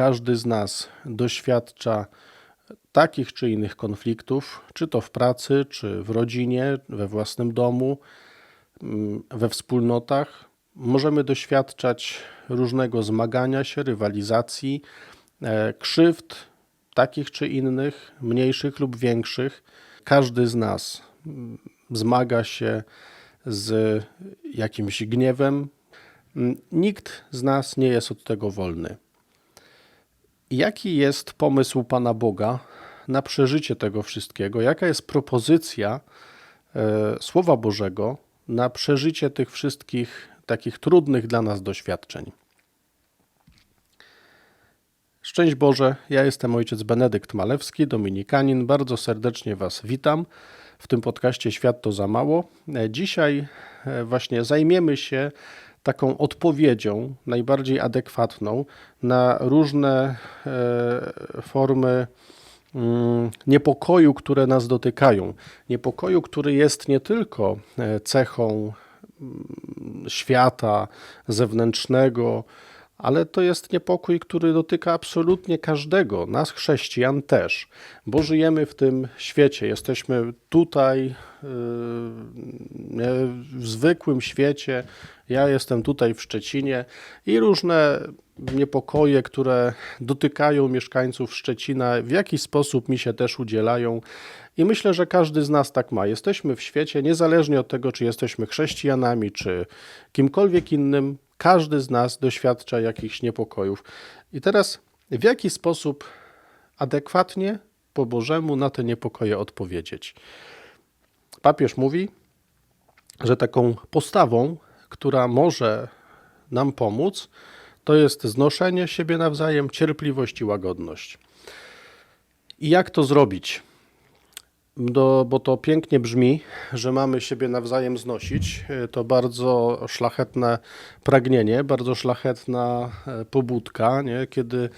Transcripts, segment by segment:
każdy z nas doświadcza takich czy innych konfliktów, czy to w pracy, czy w rodzinie, we własnym domu, mm, we wspólnotach. Możemy doświadczać różnego zmagania się, rywalizacji, e, krzywd, takich czy innych, mniejszych lub większych. Każdy z nas mm, zmaga się z jakimś gniewem. Mm, Nikt z nas nie jest od tego wolny. Jaki jest pomysł Pana Boga na przeżycie tego wszystkiego? Jaka jest propozycja e, Słowa Bożego na przeżycie tych wszystkich takich trudnych dla nas doświadczeń? Szczęść Boże, ja jestem ojciec Benedykt Malewski, dominikanin. Bardzo serdecznie Was witam w tym podcaście Świat to za mało. E, Dzisiaj e, właśnie zajmiemy się taką odpowiedzią najbardziej adekwatną na różne e, formy mm, niepokoju, które nas dotykają. Niepokoju, który jest nie tylko e, cechą mm, świata zewnętrznego, ale to jest niepokój, który dotyka absolutnie każdego, nas chrześcijan też, bo żyjemy w tym świecie, jesteśmy tutaj yy, w zwykłym świecie. Ja jestem tutaj w Szczecinie i różne niepokoje, które dotykają mieszkańców Szczecina, w jakiś sposób mi się też udzielają. I myślę, że każdy z nas tak ma. Jesteśmy w świecie, niezależnie od tego, czy jesteśmy chrześcijanami, czy kimkolwiek innym, każdy z nas doświadcza jakichś niepokojów. I teraz w jaki sposób adekwatnie po Bożemu na te niepokoje odpowiedzieć? Papież mówi, że taką postawą, która może nam pomóc, to jest znoszenie siebie nawzajem, cierpliwość i łagodność. I jak to zrobić? Do, bo to pięknie brzmi, że mamy siebie nawzajem znosić. To bardzo szlachetne pragnienie, bardzo szlachetna e, pobudka. Nie? Kiedy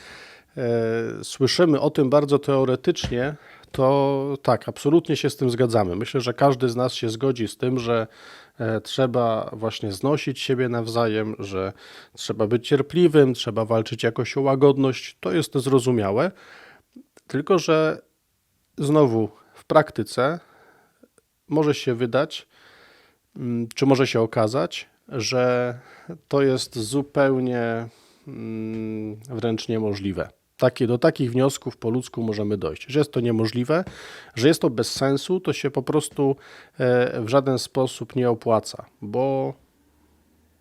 e, słyszymy o tym bardzo teoretycznie, to tak, absolutnie się z tym zgadzamy. Myślę, że każdy z nas się zgodzi z tym, że e, trzeba właśnie znosić siebie nawzajem, że trzeba być cierpliwym, trzeba walczyć jakoś o łagodność. To jest zrozumiałe. Tylko, że znowu praktyce może się wydać, mm, czy może się okazać, że to jest zupełnie mm, wręcz niemożliwe. Takie, do takich wniosków po ludzku możemy dojść, że jest to niemożliwe, że jest to bez sensu, to się po prostu e, w żaden sposób nie opłaca, bo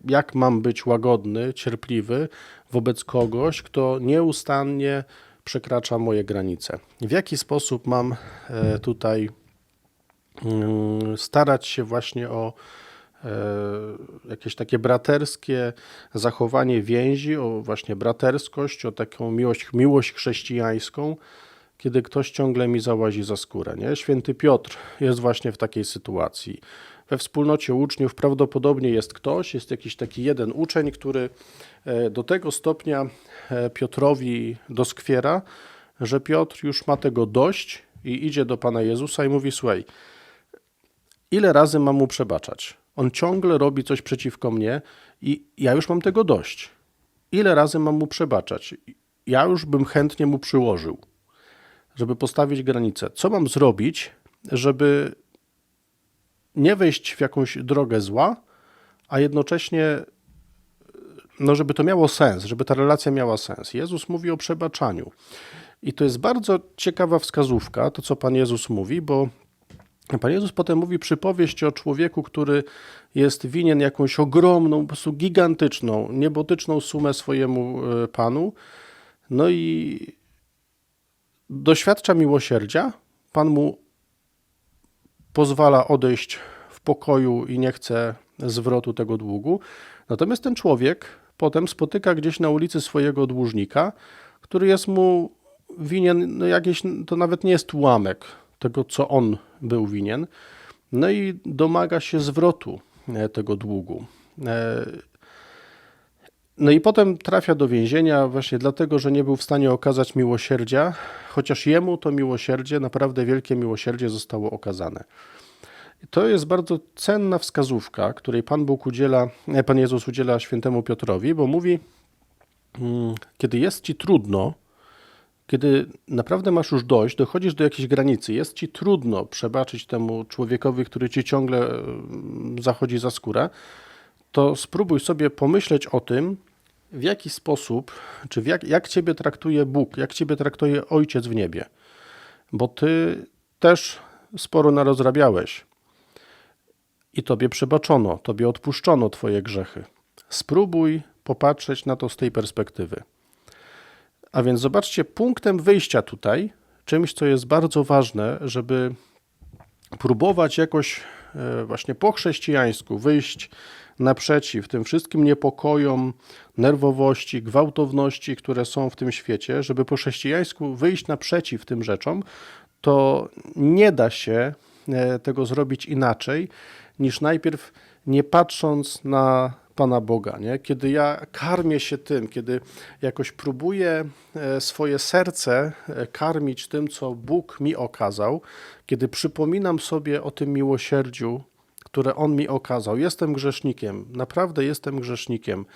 jak mam być łagodny, cierpliwy wobec kogoś, kto nieustannie przekracza moje granice? W jaki sposób mam e, tutaj mm, starać się właśnie o e, jakieś takie braterskie zachowanie więzi, o właśnie braterskość, o taką miłość, miłość chrześcijańską, kiedy ktoś ciągle mi załazi za skórę. Nie? Święty Piotr jest właśnie w takiej sytuacji. We wspólnocie uczniów prawdopodobnie jest ktoś, jest jakiś taki jeden uczeń, który e, do tego stopnia e, Piotrowi doskwiera, że Piotr już ma tego dość i idzie do Pana Jezusa i mówi: Słuchaj, ile razy mam mu przebaczać? On ciągle robi coś przeciwko mnie i ja już mam tego dość. Ile razy mam mu przebaczać? Ja już bym chętnie mu przyłożył, żeby postawić granicę. Co mam zrobić, żeby nie wejść w jakąś drogę zła, a jednocześnie, no, żeby to miało sens, żeby ta relacja miała sens. Jezus mówi o przebaczaniu. I to jest bardzo ciekawa wskazówka, to co Pan Jezus mówi, bo Pan Jezus potem mówi przypowieść o człowieku, który jest winien jakąś ogromną, po prostu gigantyczną, niebotyczną sumę swojemu e, Panu. No i doświadcza miłosierdzia. Pan mu pozwala odejść w pokoju i nie chce zwrotu tego długu. Natomiast ten człowiek potem spotyka gdzieś na ulicy swojego dłużnika, który jest mu winien, no jakieś, to nawet nie jest ułamek tego, co on był winien. No i domaga się zwrotu e, tego długu. No i potem trafia do więzienia właśnie dlatego, że nie był w stanie okazać miłosierdzia, chociaż jemu to miłosierdzie, naprawdę wielkie miłosierdzie zostało okazane. To jest bardzo cenna wskazówka, której Pan Bóg udziela, e, Pan Jezus udziela świętemu Piotrowi, bo mówi, mm, kiedy jest ci trudno, kiedy naprawdę masz już dość, dochodzisz do jakiejś granicy, jest ci trudno przebaczyć temu człowiekowi, który ci ciągle mm, zachodzi za skórę, to spróbuj sobie pomyśleć o tym, w jaki sposób, czy jak, jak ciebie traktuje Bóg, jak ciebie traktuje Ojciec w niebie. Bo ty też sporo narozrabiałeś i tobie przebaczono, tobie odpuszczono twoje grzechy. Spróbuj popatrzeć na to z tej perspektywy. A więc zobaczcie, punktem wyjścia tutaj, czymś, co jest bardzo ważne, żeby próbować jakoś e, właśnie po chrześcijańsku wyjść naprzeciw tym wszystkim niepokojom, nerwowości, gwałtowności, które są w tym świecie, żeby po chrześcijańsku wyjść naprzeciw tym rzeczom, to nie da się e, tego zrobić inaczej, niż najpierw nie patrząc na Pana Boga. Nie? Kiedy ja karmię się tym, kiedy jakoś próbuję e, swoje serce e, karmić tym, co Bóg mi okazał, kiedy przypominam sobie o tym miłosierdziu, które On mi okazał, jestem grzesznikiem, naprawdę jestem grzesznikiem,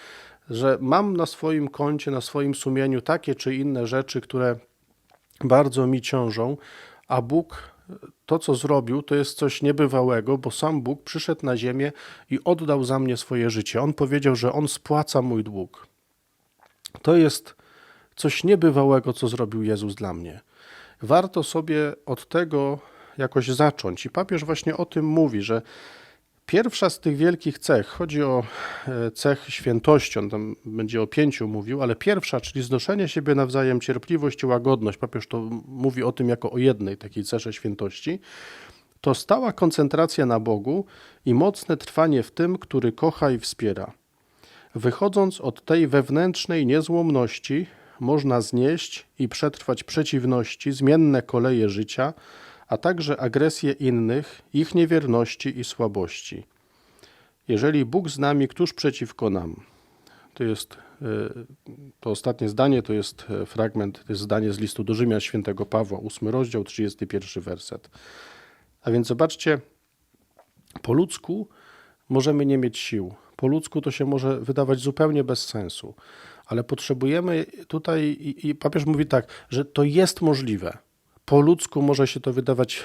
że mam na swoim koncie, na swoim sumieniu takie czy inne rzeczy, które bardzo mi ciążą, a Bóg to, co zrobił, to jest coś niebywałego, bo sam Bóg przyszedł na ziemię i oddał za mnie swoje życie. On powiedział, że On spłaca mój dług. To jest coś niebywałego, co zrobił Jezus dla mnie. Warto sobie od tego jakoś zacząć. I papież właśnie o tym mówi, że Pierwsza z tych wielkich cech, chodzi o e, cech świętości, on tam będzie o pięciu mówił, ale pierwsza, czyli znoszenie siebie nawzajem, cierpliwość i łagodność, papież to mówi o tym jako o jednej takiej cesze świętości, to stała koncentracja na Bogu i mocne trwanie w tym, który kocha i wspiera. Wychodząc od tej wewnętrznej niezłomności, można znieść i przetrwać przeciwności, zmienne koleje życia, a także agresję innych, ich niewierności i słabości. Jeżeli Bóg z nami, któż przeciwko nam? To jest e, to ostatnie zdanie, to jest e, fragment, to jest zdanie z listu do Rzymian świętego Pawła, 8 rozdział, 31 werset. A więc zobaczcie, po ludzku możemy nie mieć sił. Po ludzku to się może wydawać zupełnie bez sensu, ale potrzebujemy tutaj, i, i papież mówi tak, że to jest możliwe po ludzku może się to wydawać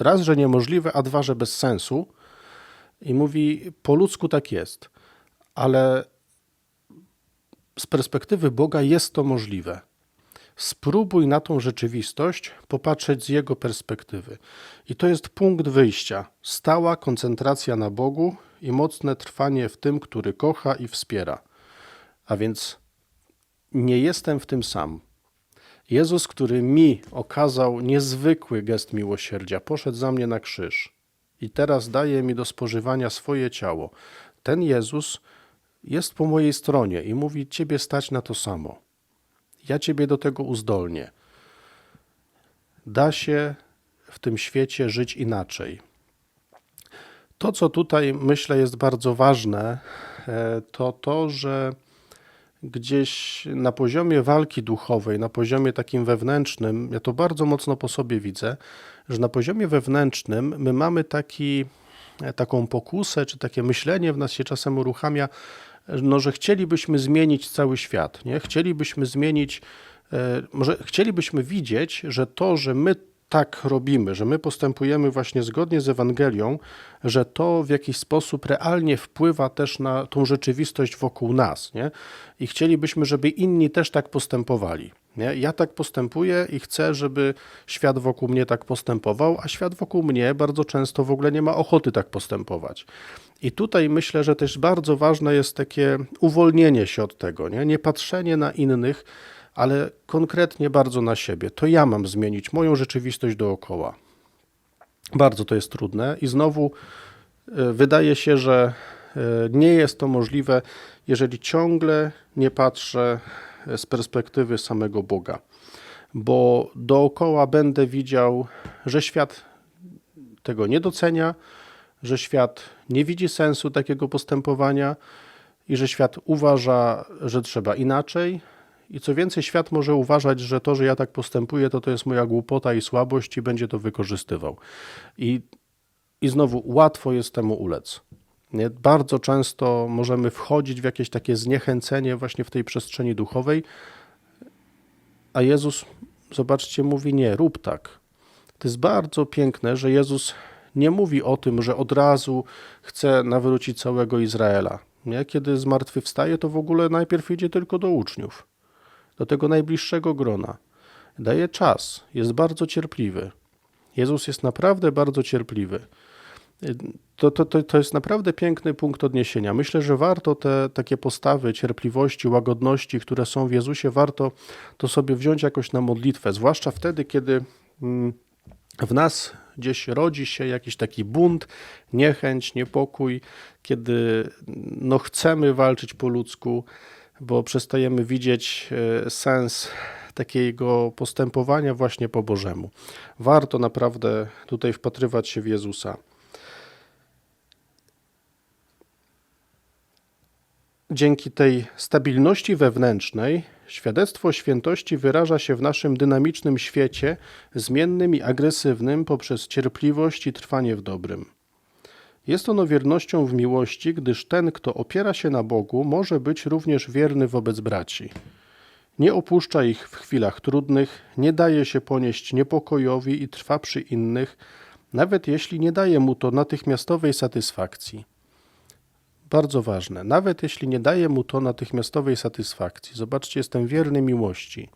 raz, że niemożliwe, a dwa, że bez sensu. I mówi, po ludzku tak jest, ale z perspektywy Boga jest to możliwe. Spróbuj na tą rzeczywistość popatrzeć z Jego perspektywy. I to jest punkt wyjścia. Stała koncentracja na Bogu i mocne trwanie w tym, który kocha i wspiera. A więc nie jestem w tym sam. Jezus, który mi okazał niezwykły gest miłosierdzia, poszedł za mnie na krzyż i teraz daje mi do spożywania swoje ciało. Ten Jezus jest po mojej stronie i mówi: Ciebie stać na to samo. Ja Ciebie do tego uzdolnię. Da się w tym świecie żyć inaczej. To, co tutaj myślę jest bardzo ważne, e, to to, że gdzieś na poziomie walki duchowej, na poziomie takim wewnętrznym, ja to bardzo mocno po sobie widzę, że na poziomie wewnętrznym my mamy taki, e, taką pokusę, czy takie myślenie w nas się czasem uruchamia, no, że chcielibyśmy zmienić cały świat, nie? Chcielibyśmy zmienić, e, może chcielibyśmy widzieć, że to, że my tak robimy, że my postępujemy właśnie zgodnie z Ewangelią, że to w jakiś sposób realnie wpływa też na tą rzeczywistość wokół nas. Nie? I chcielibyśmy, żeby inni też tak postępowali. Nie? Ja tak postępuję i chcę, żeby świat wokół mnie tak postępował, a świat wokół mnie bardzo często w ogóle nie ma ochoty tak postępować. I tutaj myślę, że też bardzo ważne jest takie uwolnienie się od tego, nie, nie patrzenie na innych ale konkretnie bardzo na siebie. To ja mam zmienić moją rzeczywistość dookoła. Bardzo to jest trudne i znowu e, wydaje się, że e, nie jest to możliwe, jeżeli ciągle nie patrzę e, z perspektywy samego Boga, bo dookoła będę widział, że świat tego nie docenia, że świat nie widzi sensu takiego postępowania i że świat uważa, że trzeba inaczej, i co więcej, świat może uważać, że to, że ja tak postępuję, to to jest moja głupota i słabość i będzie to wykorzystywał. I, i znowu łatwo jest temu ulec. Nie? Bardzo często możemy wchodzić w jakieś takie zniechęcenie właśnie w tej przestrzeni duchowej, a Jezus, zobaczcie, mówi nie, rób tak. To jest bardzo piękne, że Jezus nie mówi o tym, że od razu chce nawrócić całego Izraela. Nie? Kiedy zmartwychwstaje, to w ogóle najpierw idzie tylko do uczniów, do tego najbliższego grona. Daje czas, jest bardzo cierpliwy. Jezus jest naprawdę bardzo cierpliwy. To, to, to, to jest naprawdę piękny punkt odniesienia. Myślę, że warto te takie postawy cierpliwości, łagodności, które są w Jezusie, warto to sobie wziąć jakoś na modlitwę, zwłaszcza wtedy, kiedy mm, w nas gdzieś rodzi się jakiś taki bunt, niechęć, niepokój, kiedy no, chcemy walczyć po ludzku, bo przestajemy widzieć e, sens takiego postępowania właśnie po Bożemu. Warto naprawdę tutaj wpatrywać się w Jezusa. Dzięki tej stabilności wewnętrznej, świadectwo świętości wyraża się w naszym dynamicznym świecie, zmiennym i agresywnym poprzez cierpliwość i trwanie w dobrym. Jest ono wiernością w miłości, gdyż ten, kto opiera się na Bogu, może być również wierny wobec braci. Nie opuszcza ich w chwilach trudnych, nie daje się ponieść niepokojowi i trwa przy innych, nawet jeśli nie daje mu to natychmiastowej satysfakcji. Bardzo ważne, nawet jeśli nie daje mu to natychmiastowej satysfakcji. Zobaczcie, jestem wierny miłości.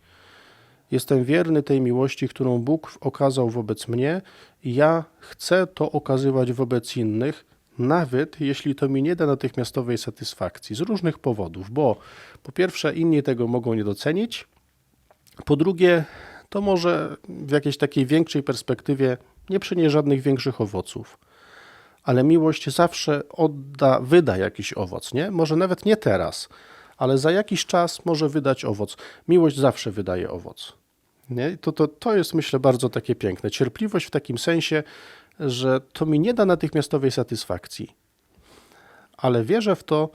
Jestem wierny tej miłości, którą Bóg okazał wobec mnie, i ja chcę to okazywać wobec innych, nawet jeśli to mi nie da natychmiastowej satysfakcji z różnych powodów, bo po pierwsze, inni tego mogą nie docenić, po drugie, to może w jakiejś takiej większej perspektywie nie przyniesie żadnych większych owoców. Ale miłość zawsze odda, wyda jakiś owoc, nie? Może nawet nie teraz, ale za jakiś czas może wydać owoc. Miłość zawsze wydaje owoc. Nie? To, to, to jest, myślę, bardzo takie piękne. Cierpliwość w takim sensie, że to mi nie da natychmiastowej satysfakcji, ale wierzę w to,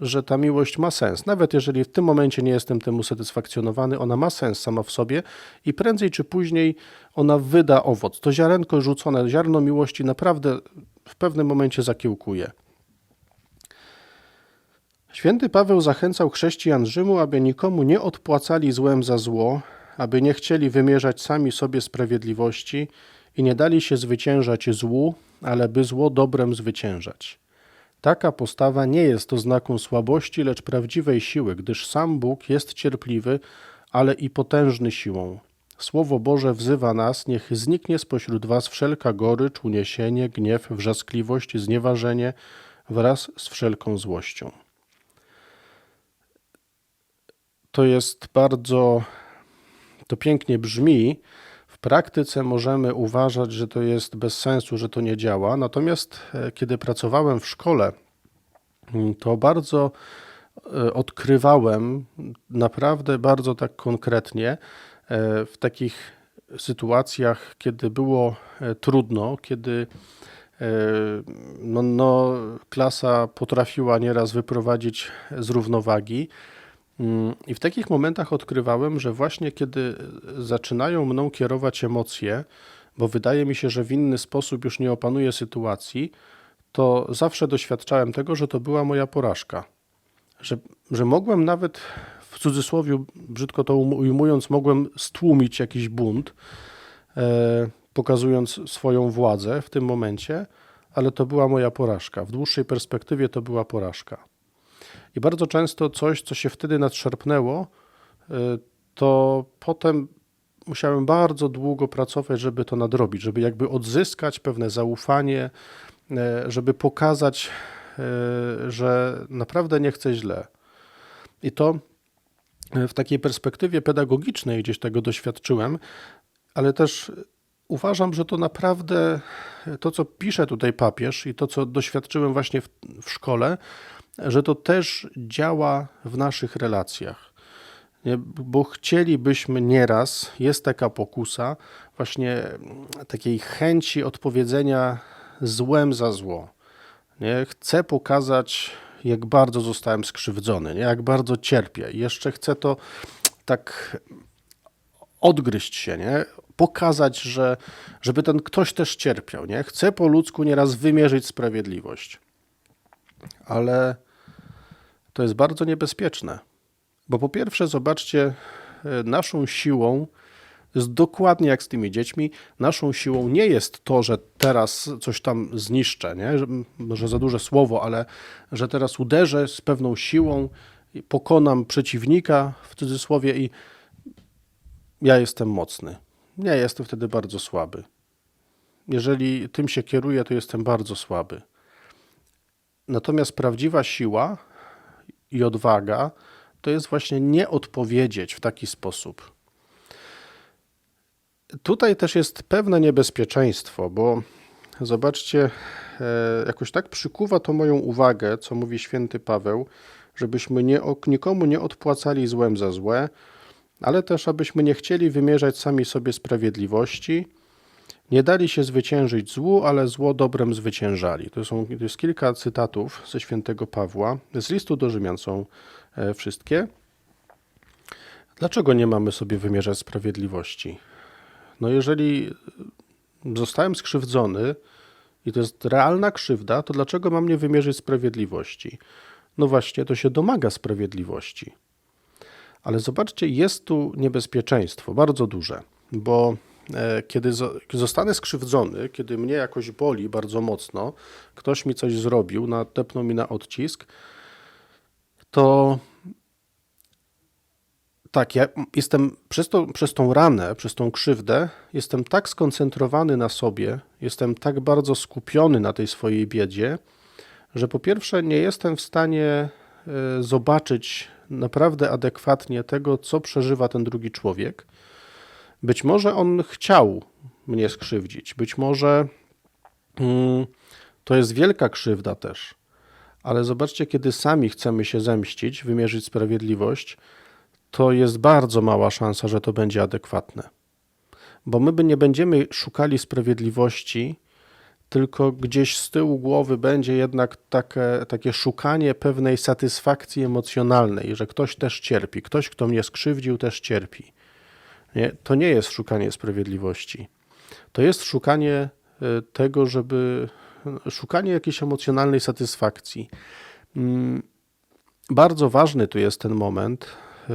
że ta miłość ma sens. Nawet jeżeli w tym momencie nie jestem temu satysfakcjonowany, ona ma sens sama w sobie i prędzej czy później ona wyda owoc. To ziarenko rzucone, ziarno miłości naprawdę w pewnym momencie zakiełkuje. Święty Paweł zachęcał chrześcijan Rzymu, aby nikomu nie odpłacali złem za zło, aby nie chcieli wymierzać sami sobie sprawiedliwości i nie dali się zwyciężać złu, ale by zło dobrem zwyciężać. Taka postawa nie jest oznaką słabości, lecz prawdziwej siły, gdyż sam Bóg jest cierpliwy, ale i potężny siłą. Słowo Boże wzywa nas, niech zniknie spośród was wszelka gorycz, uniesienie, gniew, wrzaskliwość, znieważenie wraz z wszelką złością. To jest bardzo, to pięknie brzmi. W praktyce możemy uważać, że to jest bez sensu, że to nie działa. Natomiast e, kiedy pracowałem w szkole, mm, to bardzo e, odkrywałem naprawdę bardzo tak konkretnie, E, w takich sytuacjach, kiedy było trudno, kiedy no, no, klasa potrafiła nieraz wyprowadzić z równowagi. I w takich momentach odkrywałem, że właśnie kiedy zaczynają mną kierować emocje, bo wydaje mi się, że w inny sposób już nie opanuję sytuacji, to zawsze doświadczałem tego, że to była moja porażka. Że, że mogłem nawet w cudzysłowie, brzydko to ujmując, mogłem stłumić jakiś bunt, e, pokazując swoją władzę w tym momencie, ale to była moja porażka. W dłuższej perspektywie to była porażka. I bardzo często coś, co się wtedy nadszarpnęło, e, to potem musiałem bardzo długo pracować, żeby to nadrobić, żeby jakby odzyskać pewne zaufanie, e, żeby pokazać, że naprawdę nie chcę źle. I to w takiej perspektywie pedagogicznej gdzieś tego doświadczyłem, ale też uważam, że to naprawdę to, co pisze tutaj papież i to, co doświadczyłem właśnie w, w szkole, że to też działa w naszych relacjach. Bo chcielibyśmy nieraz, jest taka pokusa, właśnie takiej chęci odpowiedzenia złem za zło. Nie? Chcę pokazać jak bardzo zostałem skrzywdzony, nie? jak bardzo cierpię. Jeszcze chcę to tak odgryźć się, nie? pokazać, że, żeby ten ktoś też cierpiał. Nie? Chcę po ludzku nieraz wymierzyć sprawiedliwość. Ale to jest bardzo niebezpieczne. Bo po pierwsze, zobaczcie, e, naszą siłą jest dokładnie jak z tymi dziećmi. Naszą siłą nie jest to, że teraz coś tam zniszczę, nie? Że, za duże słowo, ale że teraz uderzę z pewną siłą, pokonam przeciwnika w cudzysłowie i ja jestem mocny. Nie, jestem wtedy bardzo słaby. Jeżeli tym się kieruję, to jestem bardzo słaby. Natomiast prawdziwa siła i odwaga to jest właśnie nie odpowiedzieć w taki sposób. Tutaj też jest pewne niebezpieczeństwo, bo zobaczcie, e, jakoś tak przykuwa to moją uwagę, co mówi święty Paweł, żebyśmy nie, nikomu nie odpłacali złem za złe, ale też abyśmy nie chcieli wymierzać sami sobie sprawiedliwości, nie dali się zwyciężyć złu, ale zło dobrem zwyciężali. To, są, to jest kilka cytatów ze świętego Pawła. Z listu do Rzymian są e, wszystkie. Dlaczego nie mamy sobie wymierzać sprawiedliwości? No jeżeli zostałem skrzywdzony i to jest realna krzywda, to dlaczego mam nie wymierzyć sprawiedliwości? No właśnie, to się domaga sprawiedliwości. Ale zobaczcie, jest tu niebezpieczeństwo, bardzo duże, bo kiedy zostanę skrzywdzony, kiedy mnie jakoś boli bardzo mocno, ktoś mi coś zrobił, natepnął mi na odcisk, to tak, ja jestem przez, to, przez tą ranę, przez tą krzywdę, jestem tak skoncentrowany na sobie, jestem tak bardzo skupiony na tej swojej biedzie, że po pierwsze nie jestem w stanie e, zobaczyć naprawdę adekwatnie tego, co przeżywa ten drugi człowiek. Być może on chciał mnie skrzywdzić, być może mm, to jest wielka krzywda też, ale zobaczcie, kiedy sami chcemy się zemścić, wymierzyć sprawiedliwość, to jest bardzo mała szansa, że to będzie adekwatne. Bo my by nie będziemy szukali sprawiedliwości, tylko gdzieś z tyłu głowy będzie jednak takie, takie szukanie pewnej satysfakcji emocjonalnej, że ktoś też cierpi, ktoś, kto mnie skrzywdził, też cierpi. Nie? To nie jest szukanie sprawiedliwości. To jest szukanie e, tego, żeby szukanie jakiejś emocjonalnej satysfakcji. Mm, bardzo ważny tu jest ten moment. E,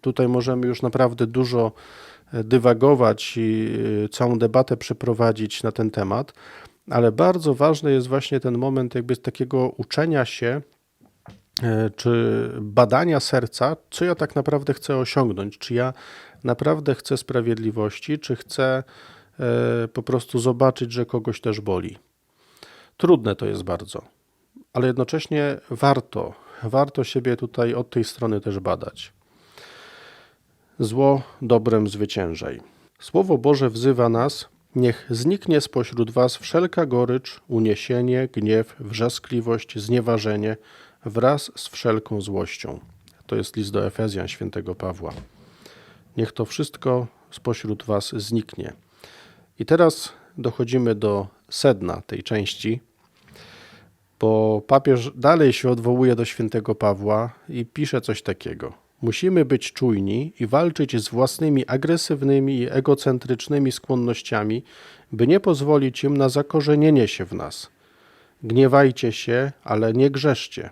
tutaj możemy już naprawdę dużo dywagować i całą debatę przeprowadzić na ten temat, ale bardzo ważny jest właśnie ten moment jakby takiego uczenia się e, czy badania serca, co ja tak naprawdę chcę osiągnąć, czy ja naprawdę chcę sprawiedliwości, czy chcę e, po prostu zobaczyć, że kogoś też boli. Trudne to jest bardzo, ale jednocześnie warto, warto siebie tutaj od tej strony też badać. Zło dobrem zwyciężaj. Słowo Boże wzywa nas, niech zniknie spośród was wszelka gorycz, uniesienie, gniew, wrzaskliwość, znieważenie wraz z wszelką złością. To jest list do Efezjan świętego Pawła. Niech to wszystko spośród was zniknie. I teraz dochodzimy do sedna tej części, bo papież dalej się odwołuje do świętego Pawła i pisze coś takiego. Musimy być czujni i walczyć z własnymi agresywnymi i egocentrycznymi skłonnościami, by nie pozwolić im na zakorzenienie się w nas. Gniewajcie się, ale nie grzeszcie.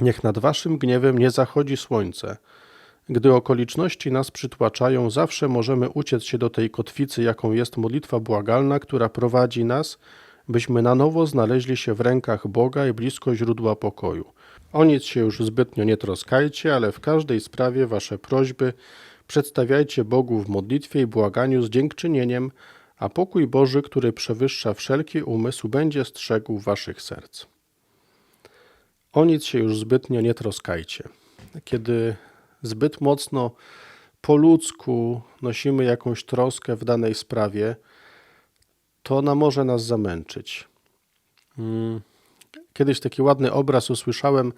Niech nad waszym gniewem nie zachodzi słońce. Gdy okoliczności nas przytłaczają, zawsze możemy uciec się do tej kotwicy, jaką jest modlitwa błagalna, która prowadzi nas, byśmy na nowo znaleźli się w rękach Boga i blisko źródła pokoju. O nic się już zbytnio nie troskajcie, ale w każdej sprawie wasze prośby przedstawiajcie Bogu w modlitwie i błaganiu z dziękczynieniem, a pokój Boży, który przewyższa wszelki umysł, będzie strzegł waszych serc. O nic się już zbytnio nie troskajcie. Kiedy zbyt mocno po ludzku nosimy jakąś troskę w danej sprawie, to ona może nas zamęczyć. Hmm. Kiedyś taki ładny obraz usłyszałem,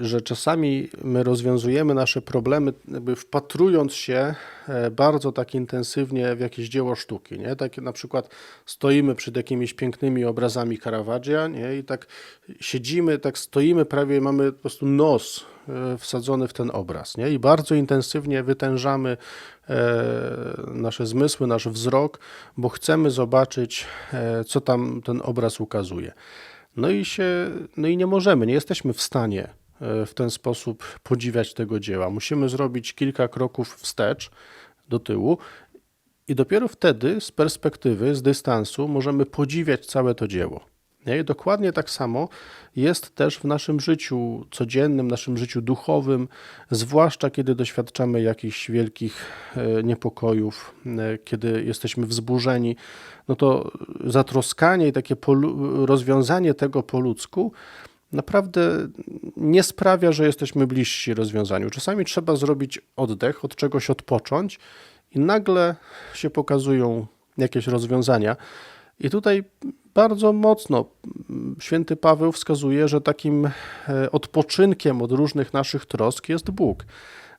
że czasami my rozwiązujemy nasze problemy, wpatrując się e, bardzo tak intensywnie w jakieś dzieło sztuki. Nie? Tak na przykład stoimy przed jakimiś pięknymi obrazami Caravaggia nie? i tak siedzimy, tak stoimy, prawie mamy po prostu nos e, wsadzony w ten obraz. Nie? I bardzo intensywnie wytężamy nasze zmysły, nasz wzrok, bo chcemy zobaczyć, co tam ten obraz ukazuje. No i się, no i nie możemy, nie jesteśmy w stanie e, w ten sposób podziwiać tego dzieła. Musimy zrobić kilka kroków wstecz, do tyłu i dopiero wtedy z perspektywy, z dystansu możemy podziwiać całe to dzieło. Nie? I dokładnie tak samo jest też w naszym życiu codziennym, naszym życiu duchowym, zwłaszcza kiedy doświadczamy jakichś wielkich e, niepokojów, e, kiedy jesteśmy wzburzeni, no to zatroskanie i takie rozwiązanie tego po ludzku naprawdę nie sprawia, że jesteśmy bliżsi rozwiązaniu. Czasami trzeba zrobić oddech, od czegoś odpocząć i nagle się pokazują jakieś rozwiązania. I tutaj bardzo mocno święty Paweł wskazuje, że takim e, odpoczynkiem od różnych naszych trosk jest Bóg.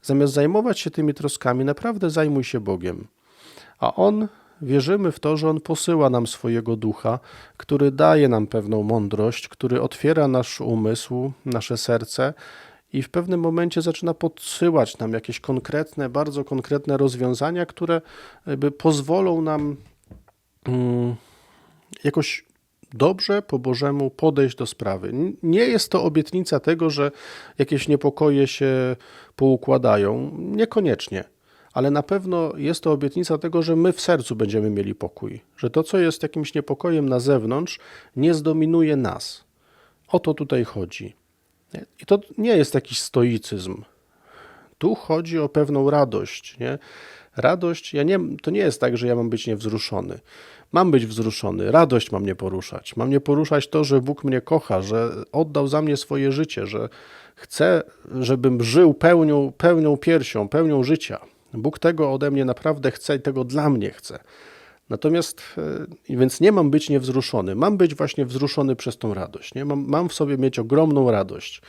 Zamiast zajmować się tymi troskami, naprawdę zajmuj się Bogiem. A On, wierzymy w to, że On posyła nam swojego ducha, który daje nam pewną mądrość, który otwiera nasz umysł, nasze serce i w pewnym momencie zaczyna podsyłać nam jakieś konkretne, bardzo konkretne rozwiązania, które jakby pozwolą nam mm, jakoś dobrze po Bożemu podejść do sprawy. Nie jest to obietnica tego, że jakieś niepokoje się poukładają. Niekoniecznie. Ale na pewno jest to obietnica tego, że my w sercu będziemy mieli pokój. Że to, co jest jakimś niepokojem na zewnątrz, nie zdominuje nas. O to tutaj chodzi. I to nie jest jakiś stoicyzm. Tu chodzi o pewną radość. Nie? Radość, ja nie, to nie jest tak, że ja mam być niewzruszony. Mam być wzruszony, radość ma mnie poruszać. Ma mnie poruszać to, że Bóg mnie kocha, że oddał za mnie swoje życie, że chce, żebym żył pełnią, pełnią piersią, pełnią życia. Bóg tego ode mnie naprawdę chce i tego dla mnie chce. Natomiast, e, więc nie mam być niewzruszony, mam być właśnie wzruszony przez tą radość. Nie? Mam, mam w sobie mieć ogromną radość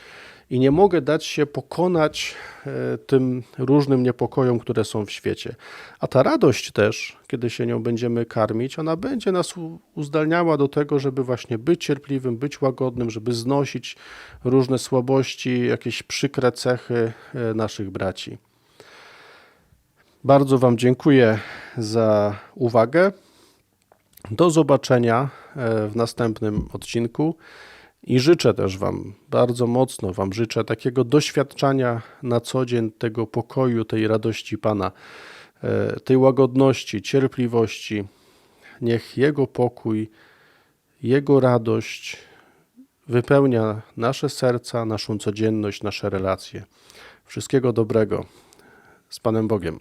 i nie mogę dać się pokonać e, tym różnym niepokojom, które są w świecie. A ta radość też, kiedy się nią będziemy karmić, ona będzie nas uzdalniała do tego, żeby właśnie być cierpliwym, być łagodnym, żeby znosić różne słabości, jakieś przykre cechy e, naszych braci. Bardzo Wam dziękuję za uwagę. Do zobaczenia e, w następnym odcinku i życzę też Wam, bardzo mocno Wam życzę takiego doświadczania na co dzień tego pokoju, tej radości Pana, e, tej łagodności, cierpliwości. Niech Jego pokój, Jego radość wypełnia nasze serca, naszą codzienność, nasze relacje. Wszystkiego dobrego z Panem Bogiem.